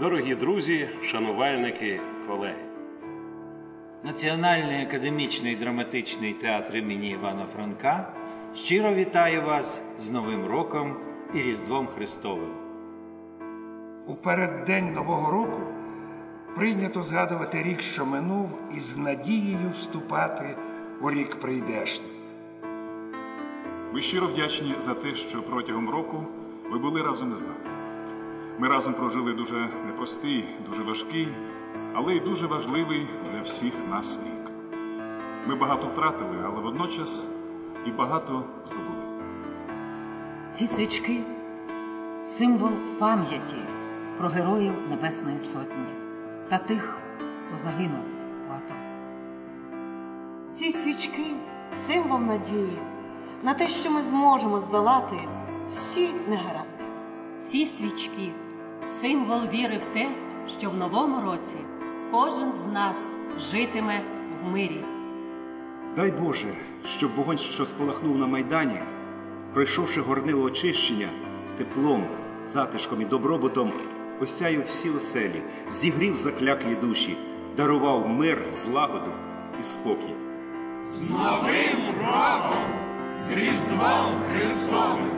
Дорогі друзі, шанувальники, колеги. Національний академічний драматичний театр імені Івана Франка щиро вітає вас з Новим роком і Різдвом Христовим. У переддень Нового року прийнято згадувати рік, що минув, і з надією вступати у рік прийдешний. Ми щиро вдячні за те, що протягом року ви були разом із нами. Ми разом прожили дуже непростий, дуже важкий, але й дуже важливий для всіх нас рік. Ми багато втратили, але водночас і багато здобули. Ці свічки символ пам'яті про героїв Небесної Сотні та тих, хто загинув в АТО. Ці свічки символ надії на те, що ми зможемо здолати всі негаразди. Ці свічки символ віри в те, що в новому році кожен з нас житиме в мирі. Дай Боже, щоб вогонь, що спалахнув на майдані, пройшовши горнило очищення, теплом, затишком і добробутом, осяяв всі оселі, зігрів закляклі душі, дарував мир, злагоду і спокій. З Новим роком! З Різдвом Христовим!